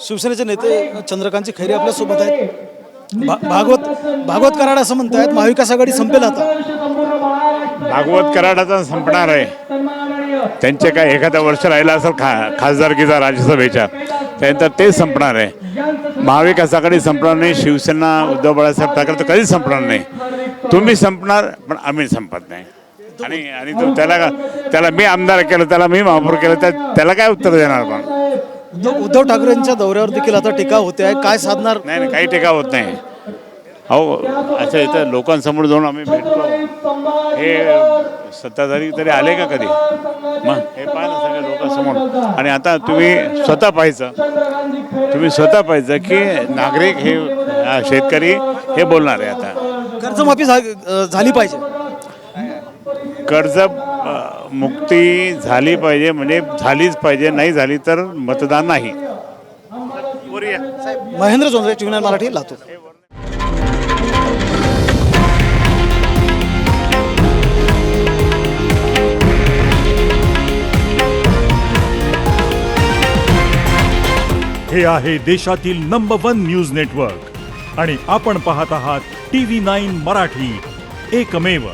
शिवसेनेचे नेते चंद्रकांतजी खैरे आपल्यासोबत आहेत. भा- भागवत भागवत कराड असं म्हणतायत महाविकास आघाडी संपेल आता. भागवत कराडाचा संपणार आहे. त्यांचे काय एखादा वर्ष राहिला असेल खा खासदारकीचा राज्यसभेच्या त्यानंतर ते संपणार आहे. महाविकास आघाडी संपणार नाही शिवसेना उद्धव बाळासाहेब ठाकरे तर कधीच संपणार नाही. तुम्ही संपणार पण आम्ही संपत नाही. आणि आणि त्याला का- त्याला मी आमदार केलं त्याला मी महापौर केलं त्याला काय उत्तर देणार पण उद्धव उद्धव ठाकरेंच्या दौऱ्यावर देखील आता टीका होते आहे. काय साधणार? नाही नाही काही टेका होत नाही. अहो अच्छा इथं लोकांसमोर जाऊन आम्ही भेटतो. हे सत्ताधारी तरी आले का कधी? मग हे पाहा ना सगळ्या लोकांसमोर. आणि आता तुम्ही स्वतः पाहायचं. तुम्ही स्वतः पाहायचं की नागरिक हे हा, शेतकरी हे बोलणार आहे आता. कर्जमाफी झा- झाली पाहिजे. कर्ज मुक्ती झाली पाहिजे म्हणजे झालीच पाहिजे नाही झाली तर मतदान नाही. Mahendra Jondhale TV nine Marathi Latur. हे आहे देशातील नंबर वन न्यूज नेटवर्क आणि आपण पाहत आहात टी व्ही नाईन मराठी. एकमेव.